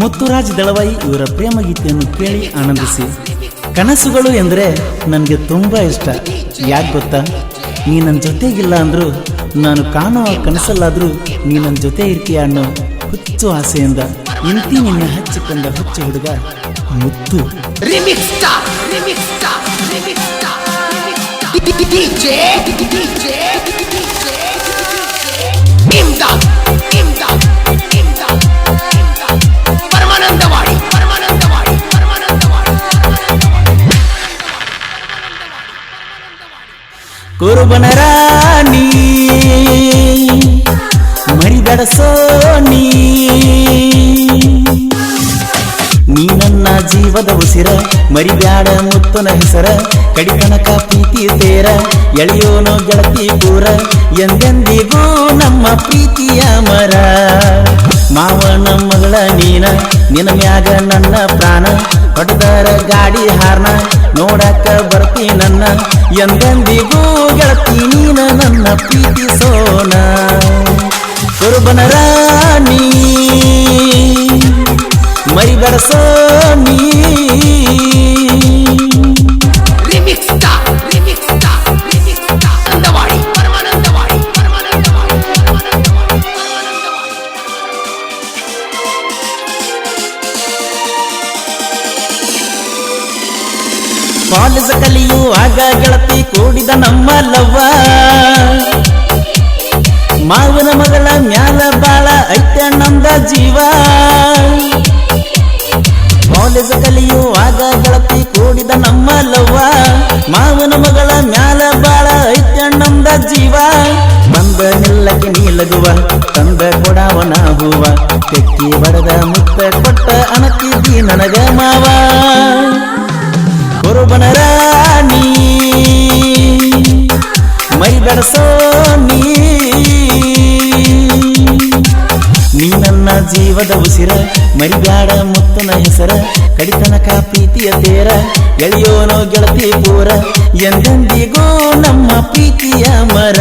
ಮುತ್ತುರಾಜ್ ದಳವಾಯಿ ಇವರ ಪ್ರೇಮ ಗೀತೆಯನ್ನು ಕೇಳಿ ಆನಂದಿಸಿ. ಕನಸುಗಳು ಎಂದರೆ ನನಗೆ ತುಂಬ ಇಷ್ಟ. ಯಾಕೆ ಗೊತ್ತಾ? ನೀ ನನ್ನ ಜೊತೆಗಿಲ್ಲ ಅಂದರೂ ನಾನು ಕಾಣುವ ಕನಸಲ್ಲಾದರೂ ನೀ ನನ್ನ ಜೊತೆ ಇರ್ತೀಯ ಅನ್ನೋ ಹುಚ್ಚು ಆಸೆಯಿಂದ ಇಂತಿ ನಿನ್ನ ಹಚ್ಚಿಕೊಂಡ ಹುಚ್ಚು ಹುಡುಗ ಮುತ್ತು. Remix Star, Remix Star, Remix Star, ಕುರುಬನ ರಾಣಿ ಮರಿದಡ ಸೋನಿ ನೀ ನನ್ನ ಜೀವದ ಉಸಿರ, ಮರಿಬ್ಯಾಡ ಮುತ್ತನ ಹೆಸರ, ಕಡಿತನಕ ಪ್ರೀತಿ ತೇರ ಎಳೆಯೋನು ಗೆಳತಿ ಪೂರ ಎಂದೆಂದಿಗೂ ನಮ್ಮ ಪ್ರೀತಿಯ ಮರ. ಮಾವನ ಮಗಳ ನೀನ ನಿನ ಮ್ಯಾಗ ನನ್ನ ಪ್ರಾಣ, ಹೊಡೆದರ ಗಾಡಿ ಹಾರ್ನ, ನೋಡಕ ಬರ್ತಿ ನನ್ನ ಎಂದೆಂದಿಗೂ ಗೆಳತಿ ನೀನ ನನ್ನ ಪ್ರೀತಿಸೋಣ ಕುರುಬನ ರಾಣಿ ಮರಿಬೇಡ ಸೋನಿ ಕಾಲೇಜ ಕಲಿಯುವಾಗ ಗೆಳತಿ ಕೂಡಿದ ನಮ್ಮ ಲವ್ವ ಮಾವನ ಮಗಳ ಮ್ಯಾಲ ಬಾಳ ಐತೆ ನಮ್ದ ಜೀವ. ಕಾಲೇಜ ಕಲಿಯುವಾಗ ಗೆಳತಿ ಕೂಡಿದ ನಮ್ಮ ಲವ್ವ ಮಾವನ ಮಗಳ ಮ್ಯಾಲ ಬಾಳ ಐತೆ ನಮ್ದ ಜೀವ. ಬಂದ ನಿಲ್ಲಕ್ಕೆ ನೀಲಗುವ, ತಂದ ಕೊಡವನ ಹೂವ ತೆಕ್ಕಿ ಬಡದ ಮುತ್ತ ಕೊಟ್ಟ ಅನತಿದ್ದಿ ನನಗ ಮಾವ. ಕುರುಬನ ರಾಣಿ ಮೈ ಬೆಳಸೋನಿ ನೀ. ಜೀವದ ಉಸಿರ, ಮರಿಬ್ಯಾಡ ಮುತ್ತನ ಹೆಸರ, ಕಡಿತನಕ ಪ್ರೀತಿಯ ತೇರ, ಎಳೆಯೋನೋ ಗೆಳತಿ ಪೂರ, ಎಂದೆಂದಿಗೂ ನಮ್ಮ ಪ್ರೀತಿಯ ಮರ.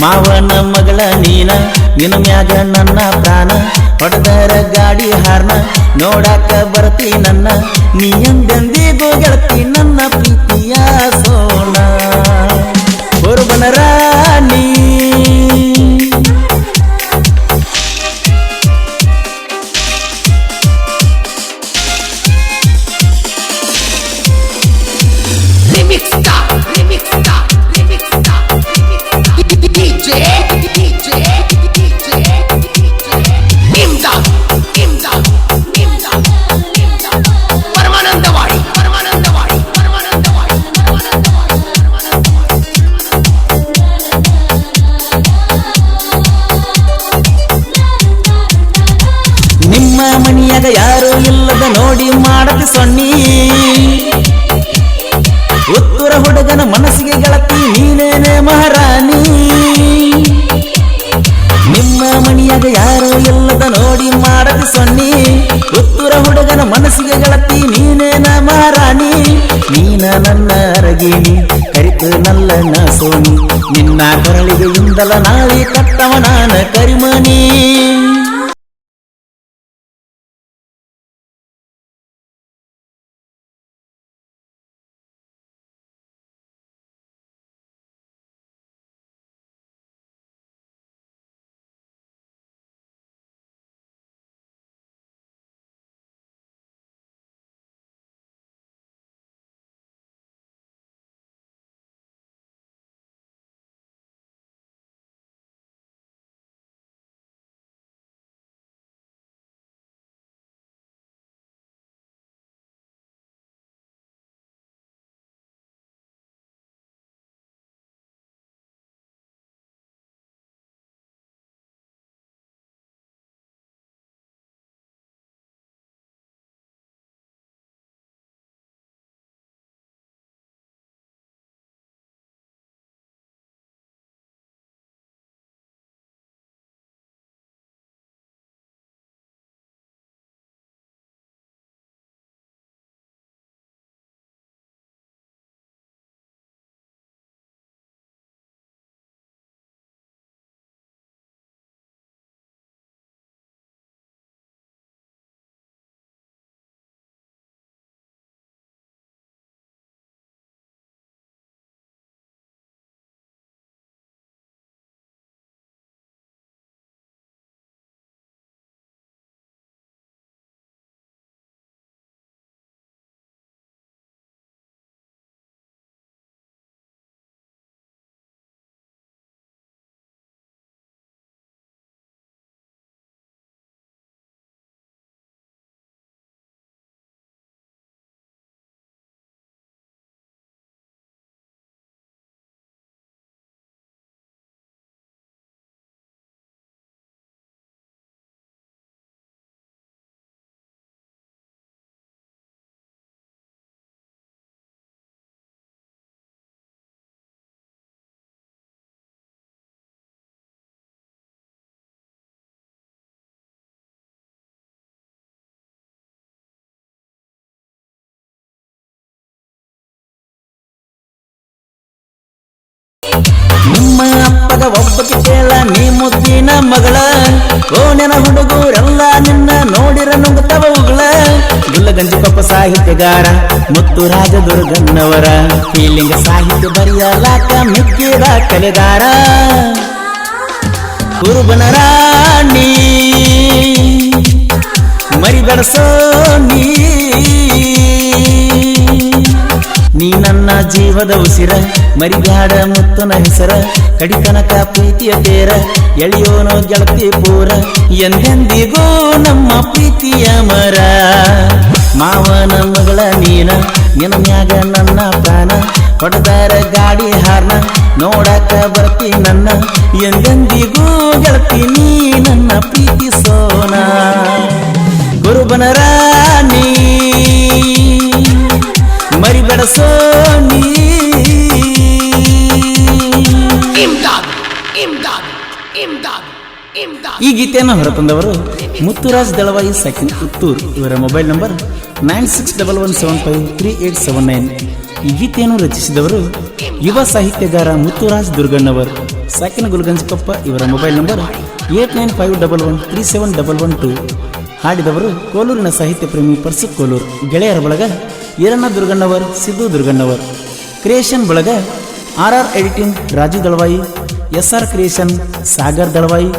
ಮಾವನ ಮಗಳ ನೀನ, ನಿನ್ನ ಮ್ಯಾಗ ನನ್ನ ಪ್ರಾಣ, ಹೊಡೆದರ ಗಾಡಿ ಹಾರ್ನ, ನೋಡಾಕ ಬರ್ತಿ ನನ್ನ, ನೀ ಎಂದೆಂದಿಗೂ ಗೆಳತಿ ನನ್ನ ಪ್ರೀತಿಯ ಸೋಣ. ಬರುಬನರ ರಾಣಿ ನಿಮ್ಮ ಮನಿಯಾಗ ಯಾರು ಇಲ್ಲದ ನೋಡಿ ಮಾಡತಿ ಸೊನ್ನಿ. ಉತ್ತರ ಹುಡುಗನ ಮನಸ್ಸಿಗೆ ಗೆಳತಿ ನೀನೇನೆ ಮಹಾರಾಣಿ. ನಿಮ್ಮ ಮನಿಯಾಗ ಯಾರು ಇಲ್ಲದ ನೋಡಿ ಮಾಡತಿ ಸೊನ್ನಿ. ಉತ್ತರ ಹುಡುಗನ ಮನಸ್ಸಿಗೆ ಗೆಳತಿ ನೀನೇನ ಮಹಾರಾಣಿ. ನೀನ ನನ್ನ ಅರಗಿನಿ ಕರಿತು ನಲ್ಲನ ಸೋನಿ ನಿನ್ನ ಕರಳಿಗೆ ಇಂದಲ ನಾಳೆ ಕಟ್ಟವ ನಾನ ಒಳಗ ಒಬ್ಬಕ್ಕೆ ಕೇಳ, ನೀ ಮುದ್ದಿನ ಮಗಳ. ಓ ಹುಡುಗೂರೆಲ್ಲ ನಿನ್ನ ನೋಡಿರ ನುಂಗತವ ಉಗಳ. ಗುಲ್ಲಗಂಜಿ ಪಪ್ಪ ಸಾಹಿತ್ಯಗಾರ ಮುತ್ತು ರಾಜ ದುರ್ಗಣ್ಣವರ ಫೀಲಿಂಗ್ ಸಾಹಿತ್ಯ ಬರೆಯಲಾಕ ಮಿಕ್ಕಿದ ಕಲೆಗಾರ. ಕುರುಬನ ರಾಣಿ, ಮರಿಬೆಳಸೋ ನೀ. ನೀ ನನ್ನ ಜೀವದ ಉಸಿರ, ಮರಿಬ್ಯಾಡ ಮುತ್ತನ ಹೆಸರ ಕಡಿತನಕ ಪ್ರೀತಿಯ ಬೇರ ಎಳೆಯೋನು ಗೆಳತಿ ಪೂರ, ಎಂದೆಂದಿಗೂ ನಮ್ಮ ಪ್ರೀತಿಯ ಮರ. ಮಾವನ ಮಗಳ ನೀನ ಮ್ಯಾಗ ನನ್ನ ಪ್ರಾಣ, ಹೊಡೆದಾರ ಗಾಡಿ ಹಾರ್ನ, ನೋಡಕ ಬರ್ತಿ ನನ್ನ, ಎಂದೆಂದಿಗೂ ಗೆಳತಿ ನೀ ನನ್ನ ಪ್ರೀತಿ ಸೋನ ಗುರುಬನ ರಾಣಿ ಮರಿಬೆಡಸೋ ನೀ. ಈ ಗೀತೆಯನ್ನು ಹೊರತಂದವರು ಮುತ್ತುರಾಜ್ ದಳವಾಯಿ ಸೆಕೆಂಡ್ ಪುತ್ತೂರ್. ಇವರ mobile number nine six double one seven five three eight seven nine. ಈ ಗೀತೆಯನ್ನು ರಚಿಸಿದವರು ಯುವ ಸಾಹಿತ್ಯಗಾರ ಮುತ್ತುರಾಜ್ ದುರ್ಗಣ್ಣವರ್. ಸಾಕಿನ ಗುಲ್ಗಂಜಕೊಪ್ಪ ಇವರ mobile number eight nine five double one three seven double one two. ಹಾಡಿದವರು ಕೋಲೂರಿನ ಸಾಹಿತ್ಯ ಪ್ರೇಮಿ ಪರ್ಸು ಕೋಲೂರ್. ಗೆಳೆಯರ ಬಳಗ ಈರಣ್ಣ ದುರ್ಗಣ್ಣವರ್, ಸಿದ್ದು ದುರ್ಗಣ್ಣವರ್. ಕ್ರಿಯೇಷನ್ ಬಳಗ R R editing Raju Dalavayi. S R creation Sagar Dalavayi.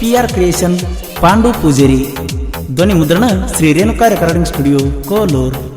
P R creation Pandu Pujeri. ಧ್ವನಿ ಮುದ್ರಣ ಶ್ರೀ ರೇಣುಕಾ ರೆಕಾರ್ಡಿಂಗ್ ಸ್ಟುಡಿಯೋ ಕೋಲೂರ್.